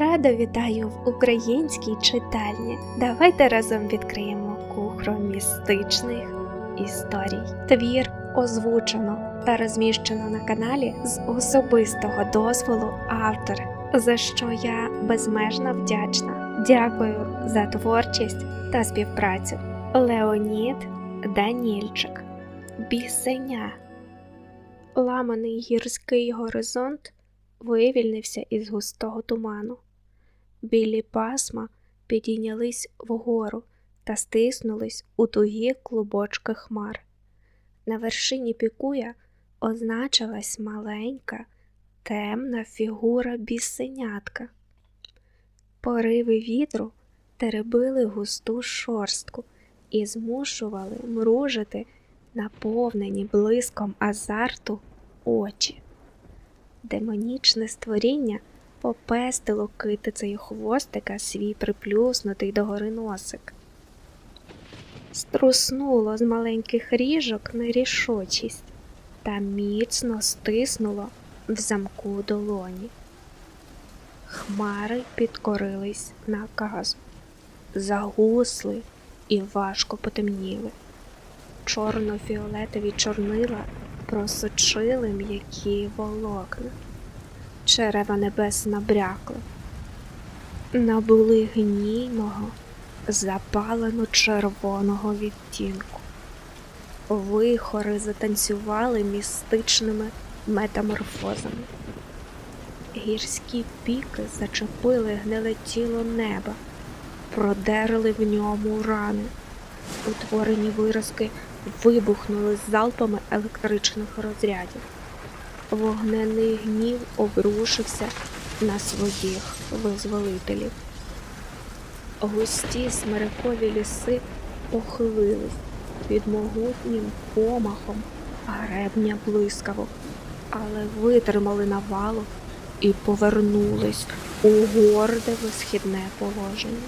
Радо вітаю в українській читальні. Давайте разом відкриємо кухру містичних історій. Твір озвучено та розміщено на каналі з особистого дозволу автора, за що я безмежно вдячна. Дякую за творчість та співпрацю. Леонід Данільчик. Бісеня. Ламаний гірський горизонт вивільнився із густого туману. Білі пасма підійнялись вгору та стиснулись у тугі клубочки хмар. На вершині пікуя означилась маленька, темна фігура бісенятка. Пориви вітру теребили густу шорстку і змушували мружити наповнені блиском азарту очі. Демонічне створіння попестило китицею хвостика свій приплюснутий догори носик. Струснуло з маленьких ріжок нерішочість та міцно стиснуло в замку долоні. Хмари підкорились наказу, загусли і важко потемніли. Чорно-фіолетові чорнила просочили м'які волокна. Черева небес набрякли, набули гнійного, запалено червоного відтінку. Вихори затанцювали містичними метаморфозами. Гірські піки зачепили гниле тіло неба, продерли в ньому рани, утворені виразки вибухнули залпами електричних розрядів. Вогнений гнів обрушився на своїх визволителів. Густі смирикові ліси похилились під могутнім помахом гребня блискавок, але витримали навалу і повернулись у горде висхідне положення.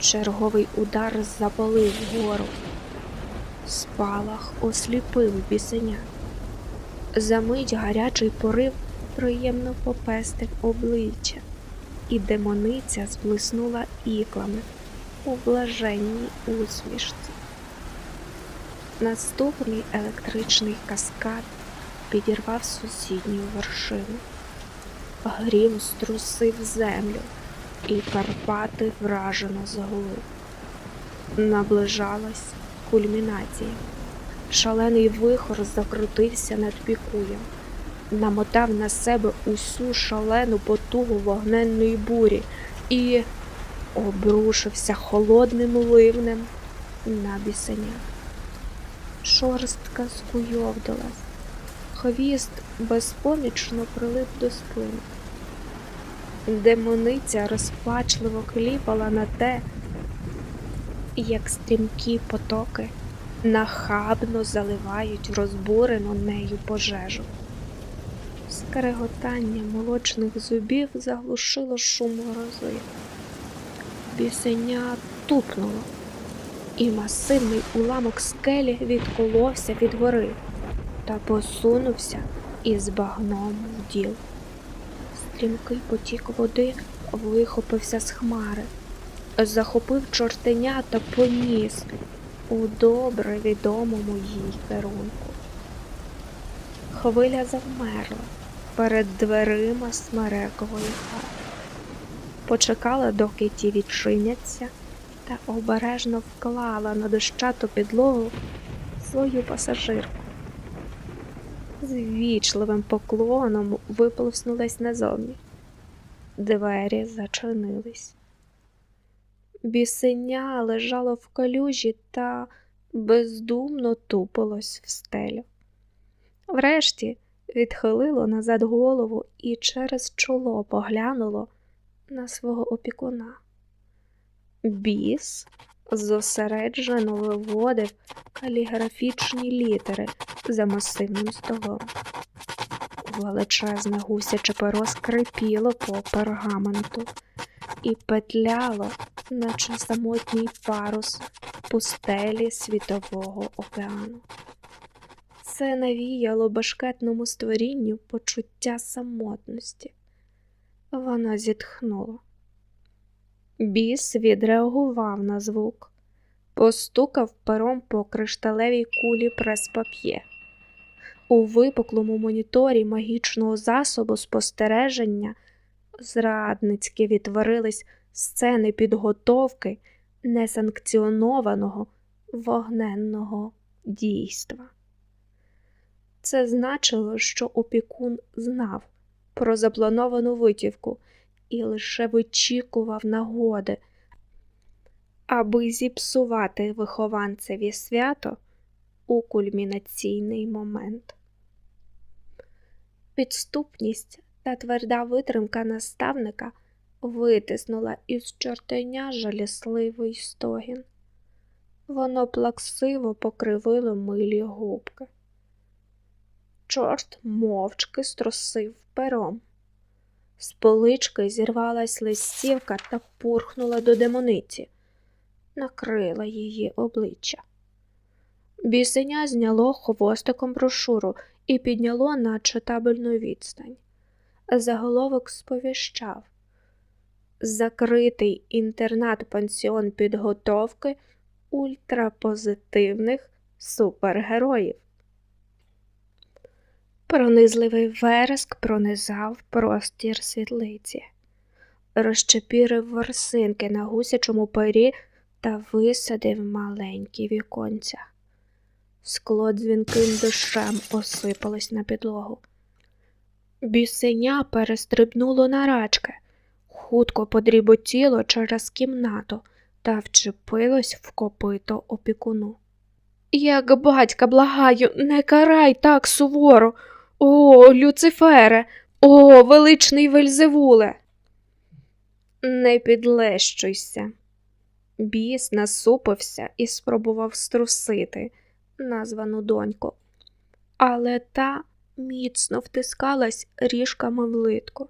Черговий удар запалив гору. Спалах осліпив бісеня. Замить гарячий порив приємно попестив обличчя, і демониця зблиснула іклами у блаженній усмішці. Наступний електричний каскад підірвав сусідню вершину. Грім струсив землю, і Карпати вражено загули. Наближалась кульмінація. Шалений вихор закрутився над пікуєм, намотав на себе усю шалену потугу вогненної бурі і обрушився холодним ливнем на бісеня. Шорстка скуйовдилась, хвіст безпомічно прилип до спини. Демониця розпачливо кліпала на те, як стрімкі потоки нахабно заливають розбурену нею пожежу. Скреготання молочних зубів заглушило шум грози. Бісеня тупнуло, і масивний уламок скелі відколовся від гори та посунувся із багном в діл. Стрімкий потік води вихопився з хмари захопив чортеня та поніс у добре відомому їй керунку. Хвиля завмерла перед дверима смерекової хати, почекала, доки ті відчиняться, та обережно вклала на дощату підлогу свою пасажирку. З вічливим поклоном виплеснулась назовні. Двері зачинились. Бісеня лежало в калюжі та бездумно тупилось в стелю. Врешті відхилило назад голову і через чоло поглянуло на свого опікуна. Біс зосереджено виводив каліграфічні літери за масивним столом. Величезне гусяче перо скрипіло по пергаменту і петляло наче самотній парус пустелі Світового океану. Це навіяло башкетному створінню почуття самотності. Вона зітхнула. Біс відреагував на звук, постукав пером по кришталевій кулі прес-пап'є. У випуклому моніторі магічного засобу спостереження зрадницьки відтворились сцени підготовки несанкціонованого вогненного дійства. Це значило, що опікун знав про заплановану витівку і лише вичікував нагоди, аби зіпсувати вихованцеві свято у кульмінаційний момент. Підступність та тверда витримка наставника витиснула із чортеня жалісливий стогін. Воно плаксиво покривило милі губки. Чорт мовчки струсив пером. З полички зірвалась листівка та пурхнула до демониці, накрила її обличчя. Бісеня зняло хвостиком брошуру і підняло на читабельну відстань. Заголовок сповіщав Закритий інтернат-пансіон підготовки ультрапозитивних супергероїв. Пронизливий вереск пронизав простір світлиці, розчепірив ворсинки на гусячому пері та висадив маленькі віконця. Скло дзвінким дощем осипалось на підлогу. Бісеня перестрибнуло на рачки, хутко подріботіло через кімнату та вчепилось в копито опікуну. Як батька, благаю, не карай так суворо. О, Люцифере, о, величний Вельзевуле. Не підлещуйся. Біс насупився і спробував струсити названу доньку, але та міцно втискалась ріжками в литку.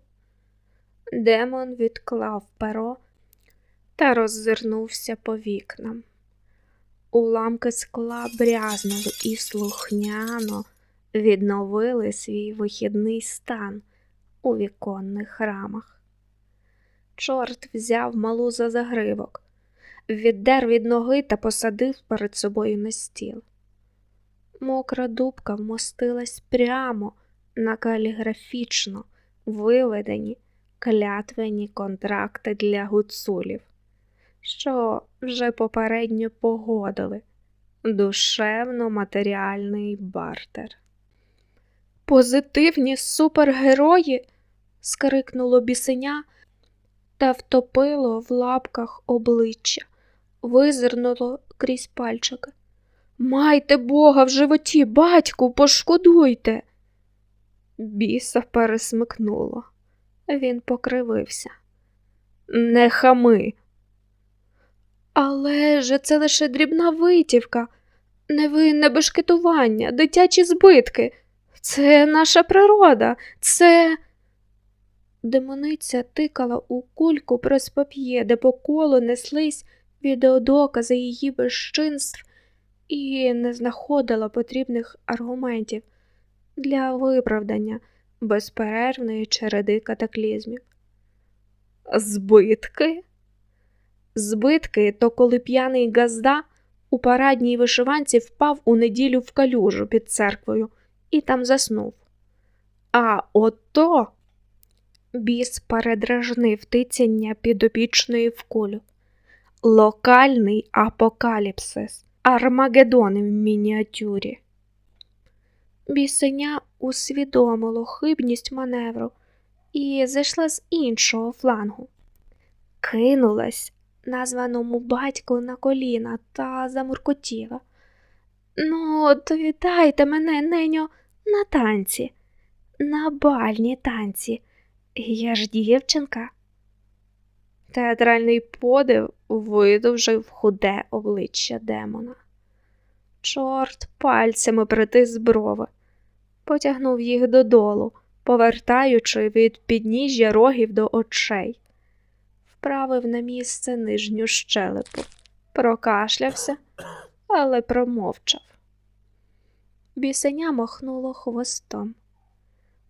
Демон відклав перо та роззирнувся по вікнам. Уламки скла брязнули і слухняно відновили свій вихідний стан у віконних рамах. Чорт взяв малу за загривок, віддер від ноги та посадив перед собою на стіл. Мокра дубка вмостилась прямо на каліграфічно виведені клятвені контракти для гуцулів, що вже попередньо погодили душевно матеріальний бартер. Позитивні супергерої. скрикнуло бісеня та втопило в лапках обличчя, визирнуло крізь пальчики. Майте Бога в животі, батьку, пошкодуйте. Біса пересмикнуло. Він покривився. Не хами. Але ж це лише дрібна витівка, невинне бешкетування, дитячі збитки. Це наша природа, це. Демониця тикала у кульку прес-пап'є, де по колу неслись відеодокази її безчинств і не знаходила потрібних аргументів для виправдання безперервної череди катаклізмів. Збитки? Збитки то коли п'яний газда у парадній вишиванці впав у неділю в калюжу під церквою і там заснув. А ото біс передражнив тицяння підопічної в кулю. Локальний апокаліпсис, Армагеддон в мініатюрі. Бісеня усвідомило хибність маневру і зайшла з іншого флангу. Кинулась названому батьку на коліна та замуркотіла. Ну, то вітайте мене, неньо, на танці, на бальні танці. Я ж дівчинка. Театральний подив видовжив худе обличчя демона. Чорт пальцями притис брови, потягнув їх додолу, повертаючи від підніжжя рогів до очей, вправив на місце нижню щелепу, прокашлявся, але промовчав. Бісеня махнуло хвостом.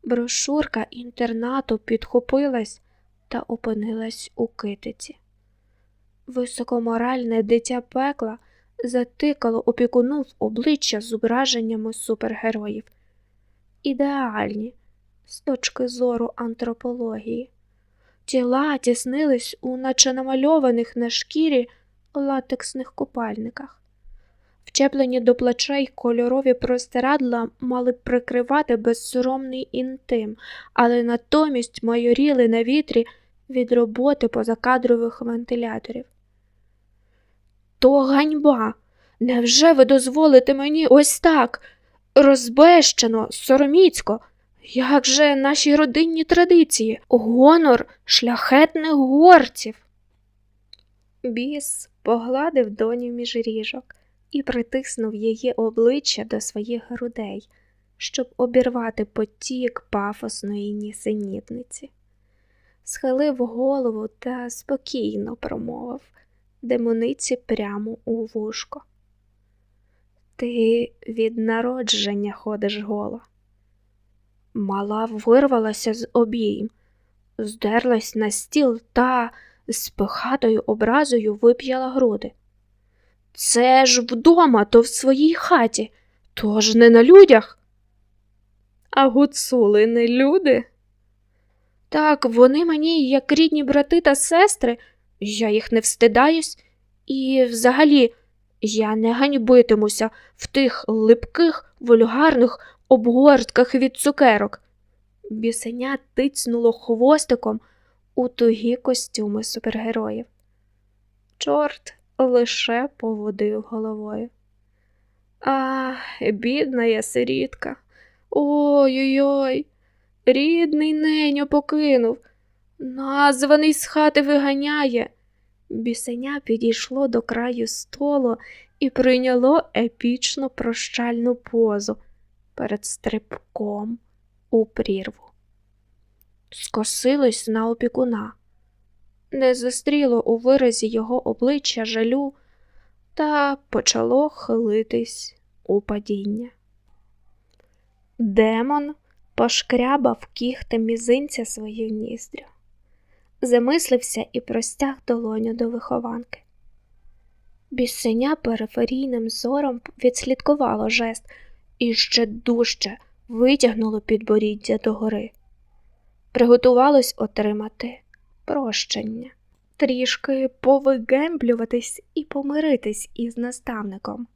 Брошурка інтернату підхопилась, та опинилась у китиці. Високоморальне дитя пекла затикало опікуну в обличчя зображеннями супергероїв. Ідеальні з точки зору антропології. Тіла тіснились у наче намальованих на шкірі латексних купальниках. Вчеплені до плечей кольорові простирадла мали прикривати безсоромний інтим, але натомість майоріли на вітрі від роботи позакадрових вентиляторів. То ганьба. Невже ви дозволите мені ось так розбещено, сороміцько? Як же наші родинні традиції, гонор шляхетних горців? Біс погладив доню між ріжок і притиснув її обличчя до своїх грудей, щоб обірвати потік пафосної нісенітниці. Схилив голову та спокійно промовив демониці прямо у вушко. Ти від народження ходиш гола. Мала вирвалася з обійм, здерлась на стіл та з пихатою образою вип'яла груди. Це ж вдома, то в своїй хаті, тож не на людях. А гуцули не люди. Так, вони мені, як рідні брати та сестри, я їх не встидаюсь, і взагалі я не ганьбитимуся в тих липких, вульгарних обгортках від цукерок. Бісеня тицнуло хвостиком у тугі костюми супергероїв. Чорт лише поводив головою. А, бідна я сирітка. Ой-ой-ой, рідний неньо покинув, названий з хати виганяє. Бісеня підійшло до краю столу і прийняло епічно прощальну позу перед стрибком у прірву. Скосилось на опікуна, не зустріло у виразі його обличчя жалю та почало хилитись у падіння. Демон пошкрябав кіхтем мізинця свою ніздрю, замислився і простяг долоню до вихованки. Бісеня периферійним зором відслідкувало жест і ще дужче витягнуло підборіддя догори. Приготувалось отримати прощення, трішки повигемблюватись і помиритись із наставником.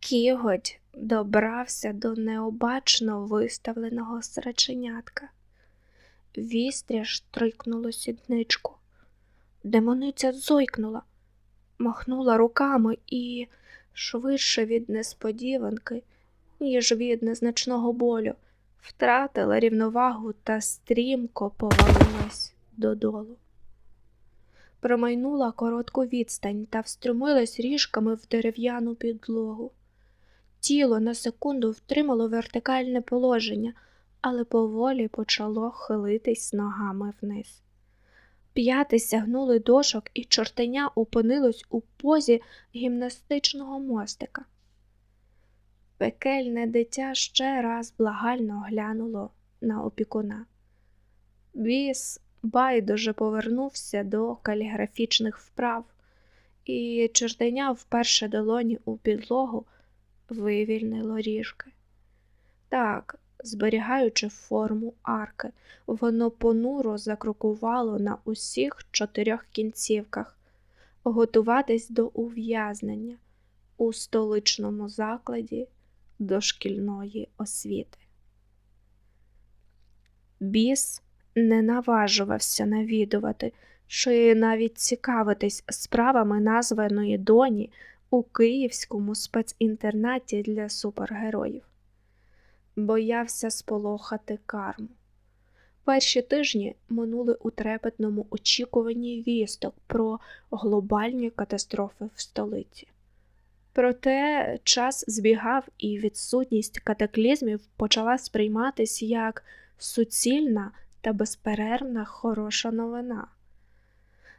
Кіготь добрався до необачно виставленого сраченятка. Вістря штрикнуло сідничку. Демониця зойкнула, махнула руками і, швидше від несподіванки, ніж від незначного болю, втратила рівновагу та стрімко повалилась додолу. Промайнула коротку відстань та встромилась ріжками в дерев'яну підлогу. Тіло на секунду втримало вертикальне положення, але поволі почало хилитись ногами вниз. П'яти сягнули дошок, і чортеня опинилось у позі гімнастичного мостика. Пекельне дитя ще раз благально глянуло на опікуна. Біс байдуже повернувся до каліграфічних вправ, і чортеня вперше долоні у підлогу вивільнило ріжки. Так, зберігаючи форму арки, воно понуро закрокувало на усіх чотирьох кінцівках, готуватись до ув'язнення у столичному закладі дошкільної освіти. Біс не наважувався навідувати чи навіть цікавитись справами названої доні у київському спецінтернаті для супергероїв. Боявся сполохати карму. Перші тижні минули у трепетному очікуванні вісток про глобальні катастрофи в столиці. Проте час збігав і відсутність катаклізмів почала сприйматись як суцільна та безперервна хороша новина.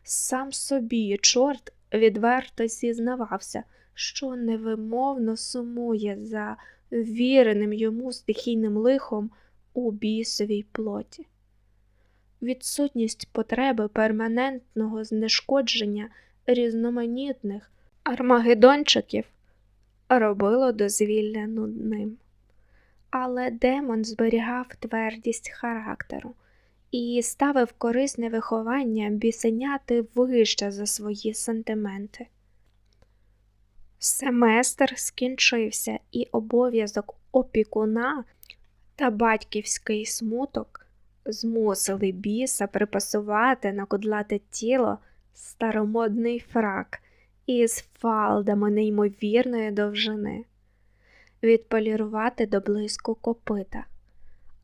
Сам собі чорт відверто зізнавався, що невимовно сумує за віреним йому стихійним лихом у бісовій плоті. відсутність потреби перманентного знешкодження різноманітних армагеддончиків робило дозвілля нудним. Але демон зберігав твердість характеру і ставив корисне виховання бісеняти вище за свої сантименти. Семестр скінчився, і обов'язок опікуна та батьківський смуток змусили біса припасувати на кудлате тіло старомодний фрак із фалдами неймовірної довжини, відполірувати до блиску копита,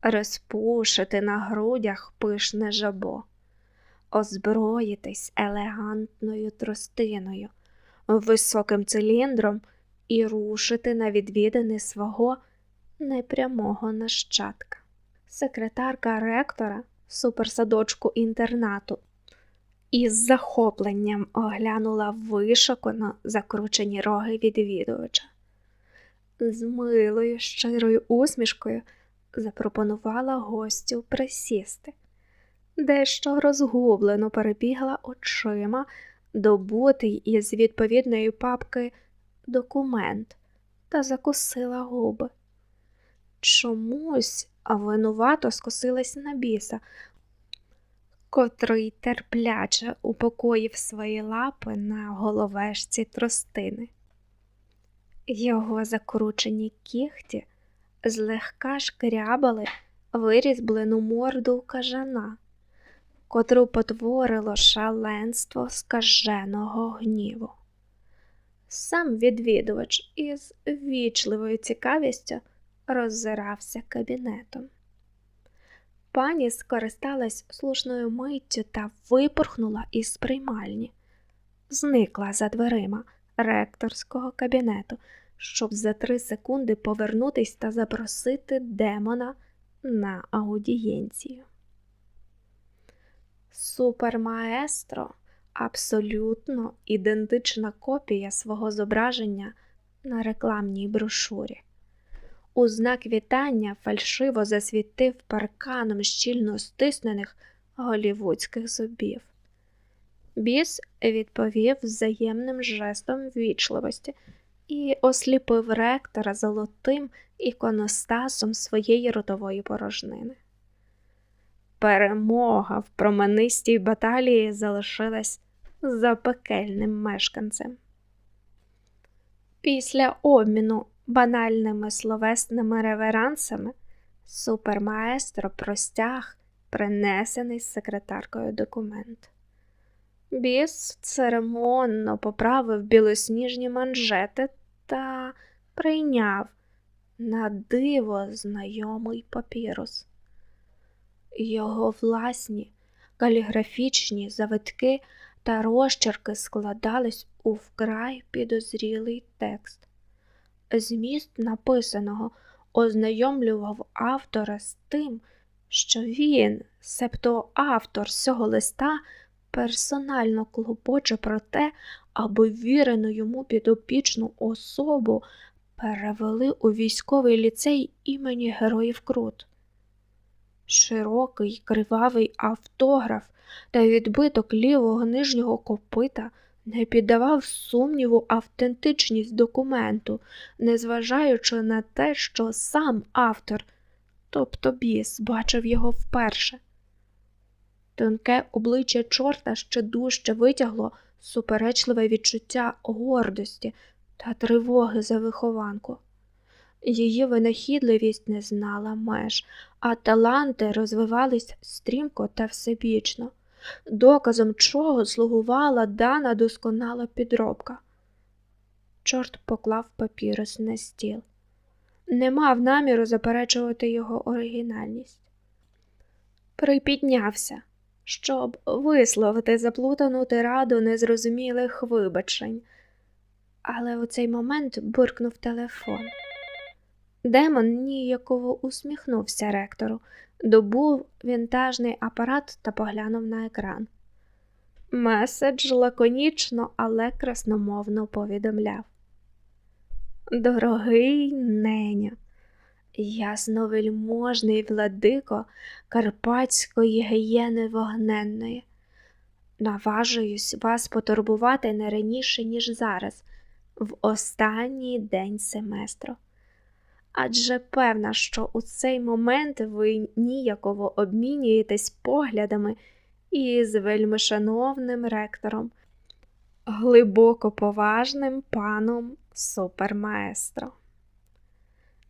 розпушити на грудях пишне жабо, озброїтись елегантною тростиною, високим циліндром і рушити на відвідини свого непрямого нащадка. Секретарка ректора суперсадочку інтернату із захопленням оглянула вишукано закручені роги відвідувача. З милою щирою усмішкою запропонувала гостю присісти, дещо розгублено перебігла очима добутий із відповідної папки документ та закусила губи. Чомусь винувато скосилась на біса, котрий терпляче упокоїв свої лапи на головешці тростини. Його закручені кіхті злегка шкрябали вирізблену морду кажана, котру потворило шаленство скаженого гніву. Сам відвідувач із вічливою цікавістю роззирався кабінетом. Пані скористалась слушною миттю та випорхнула із приймальні, зникла за дверима ректорського кабінету, щоб за три секунди повернутись та запросити демона на аудієнцію. Супермаестро абсолютно ідентична копія свого зображення на рекламній брошурі. У знак вітання фальшиво засвітив парканом щільно стиснених голівудських зубів. Біс відповів взаємним жестом вічливості і осліпив ректора золотим іконостасом своєї ротової порожнини. Перемога в променистій баталії залишилась за пекельним мешканцем. Після обміну банальними словесними реверансами супермаестро простяг принесений з секретаркою документ. Біс церемонно поправив білосніжні манжети та прийняв на диво знайомий папірус. Його власні каліграфічні завитки та розчерки складались у вкрай підозрілий текст. Зміст написаного ознайомлював автора з тим, що він, себто автор цього листа, персонально клопоче про те, аби вірену йому підопічну особу перевели у військовий ліцей імені Героїв Крут. Широкий кривавий автограф та відбиток лівого нижнього копита не піддавав сумніву автентичність документу, незважаючи на те, що сам автор, тобто біс, бачив його вперше. Тонке обличчя чорта ще дужче витягло суперечливе відчуття гордості та тривоги за вихованку. Її винахідливість не знала меж, а таланти розвивались стрімко та всебічно, доказом чого слугувала дана досконала підробка. Чорт поклав папірус на стіл, не мав наміру заперечувати його оригінальність. Припіднявся, щоб висловити заплутану тираду незрозумілих вибачень, але у цей момент буркнув телефон. Демон ніяково усміхнувся ректору, добув вінтажний апарат та поглянув на екран. Меседж лаконічно, але красномовно повідомляв. Дорогий неня, ясновельможний владико Карпатської гієни вогненної. Наважуюсь вас потурбувати не раніше, ніж зараз, в останній день семестру. Адже певна, що у цей момент ви ніяково обмінюєтесь поглядами із вельмишановним ректором, глибоко поважним паном супермаестро.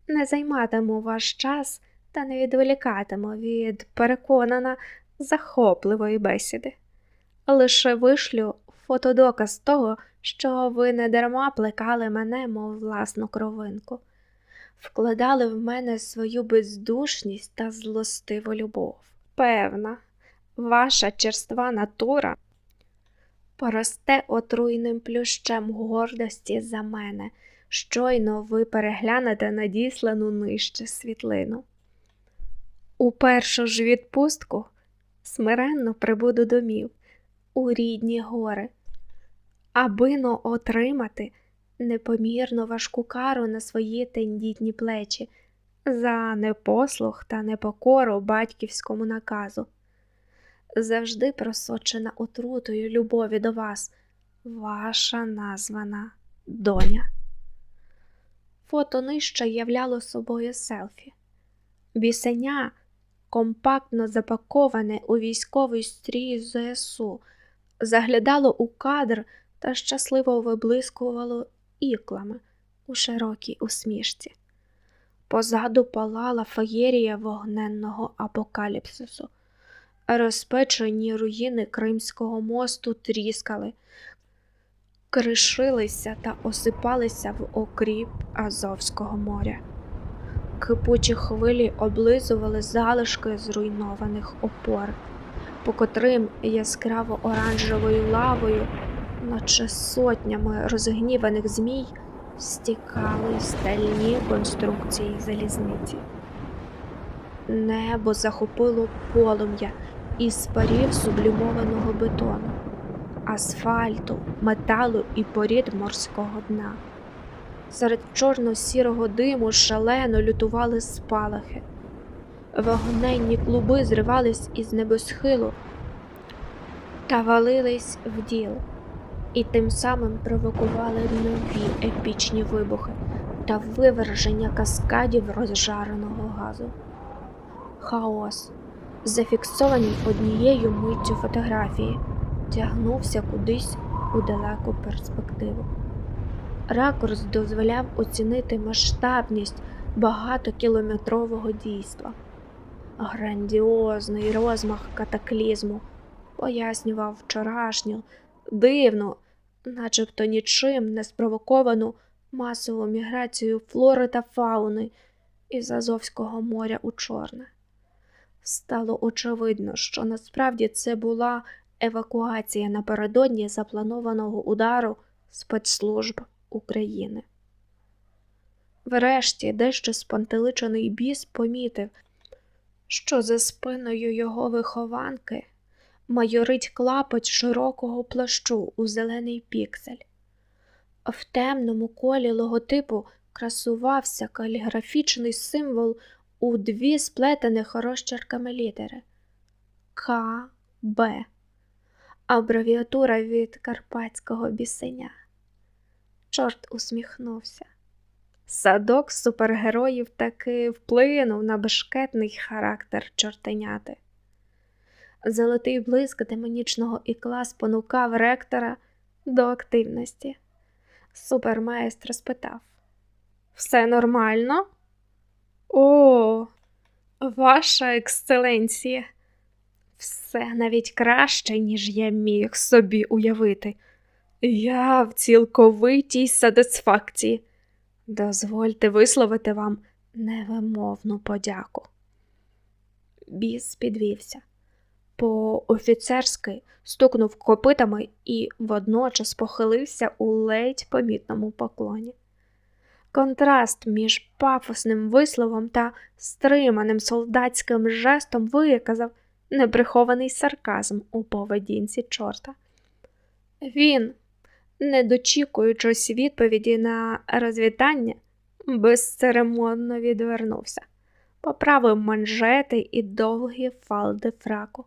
Не займатиму ваш час та не відволікатиму від переконана захопливої бесіди. Лише вишлю фотодоказ того, що ви не дарма плекали мене, мов власну кровинку, вкладали в мене свою бездушність та злостиву любов. Певна, ваша черства натура поросте отруйним плющем гордості за мене, щойно ви переглянете надіслану нижче світлину. У першу ж відпустку смиренно прибуду домів у рідні гори, абино отримати непомірно важку кару на свої тендітні плечі за непослух та непокору батьківському наказу. Завжди просочена отрутою любові до вас, ваша названа доня. Фото нижче являло собою селфі. Бісеня компактно запаковане у військовий стрій ЗСУ, заглядало у кадр та щасливо виблискувало іклами у широкій усмішці. Позаду палала феєрія вогненного апокаліпсису. Розпечені руїни Кримського мосту тріскали, кришилися та осипалися в окріп Азовського моря. Кипучі хвилі облизували залишки зруйнованих опор, по котрим яскраво оранжевою лавою, наче сотнями розгніваних змій, стікали стальні конструкції залізниці. Небо захопило полум'я із парів сублімованого бетону, асфальту, металу і порід морського дна. Серед чорно-сірого диму шалено лютували спалахи. Вогненні клуби зривались із небосхилу та валились в діл, і тим самим провокували нові епічні вибухи та виверження каскадів розжареного газу. Хаос, зафіксований однією миттю фотографії, тягнувся кудись у далеку перспективу. Ракурс дозволяв оцінити масштабність багатокілометрового дійства. Грандіозний розмах катаклізму пояснював вчорашню, дивну, начебто нічим не спровоковану масову міграцію флори та фауни із Азовського моря у Чорне. Стало очевидно, що насправді це була евакуація напередодні запланованого удару спецслужб України. Врешті, дещо спантеличений біс помітив, що за спиною його вихованки майорить клапоть широкого плащу у зелений піксель. В темному колі логотипу красувався каліграфічний символ у дві сплетених розчерками літери К Б, абревіатура від карпатського бісеня. Чорт усміхнувся. Садок супергероїв таки вплинув на бешкетний характер чортеняти. Золотий блиск демонічного ікла спонукав ректора до активності. Супермаестро спитав: Все нормально? О, ваша ексцеленція, все навіть краще, ніж я міг собі уявити. Я в цілковитій сатисфакції. Дозвольте висловити вам невимовну подяку. Біс підвівся, по офіцерськи стукнув копитами і водночас похилився у ледь помітному поклоні. Контраст між пафосним висловом та стриманим солдатським жестом виказав неприхований сарказм у поведінці чорта. Він, не дочікуючись відповіді на розвітання, безцеремонно відвернувся, поправив манжети і довгі фалди фраку,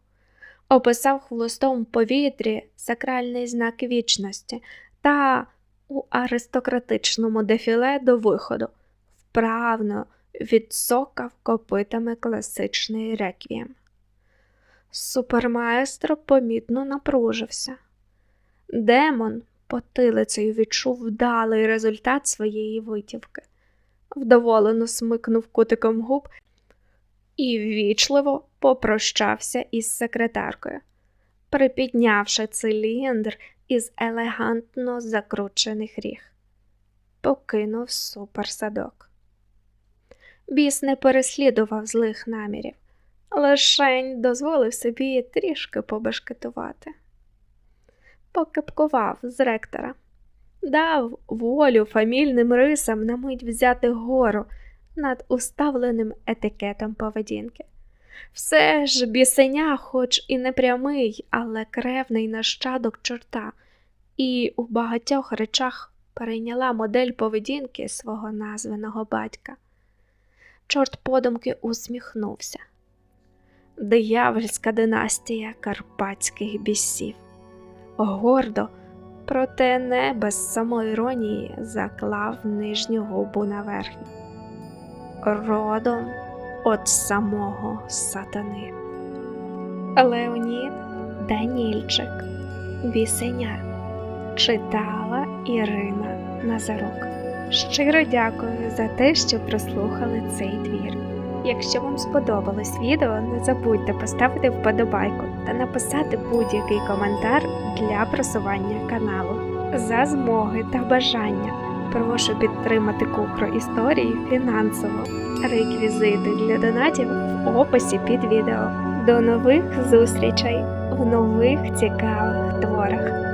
описав хвостом в повітрі сакральний знак вічності та у аристократичному дефіле до виходу вправно відсокав копитами класичний реквієм. Супермаестро помітно напружився. Демон потилицею відчув вдалий результат своєї витівки, вдоволено смикнув кутиком губ і ввічливо попрощався із секретаркою, припіднявши циліндр із елегантно закручених ріг, покинув суперсадок. Біс не переслідував злих намірів, лишень дозволив собі трішки побешкетувати покипкував з ректора, дав волю фамільним рисам на мить взяти гору над уставленим етикетом поведінки. Все ж бісеня, хоч і не прямий, але кревний нащадок чорта, і у багатьох речах перейняла модель поведінки свого названого батька. Чорт подумки усміхнувся. Диявольська династія карпатських бісів гордо, проте не без самоіронії заклав нижню губу на. Родом от самого сатани. Леонід Данільчик Бісеня читала Ірина Назарук. Щиро дякую за те, що прослухали цей твір. Якщо вам сподобалось відео, не забудьте поставити вподобайку та написати будь-який коментар для просування каналу. За змоги та бажання прошу підтримати кухру історії фінансово. Реквізити для донатів в описі під відео. До нових зустрічей в нових цікавих творах.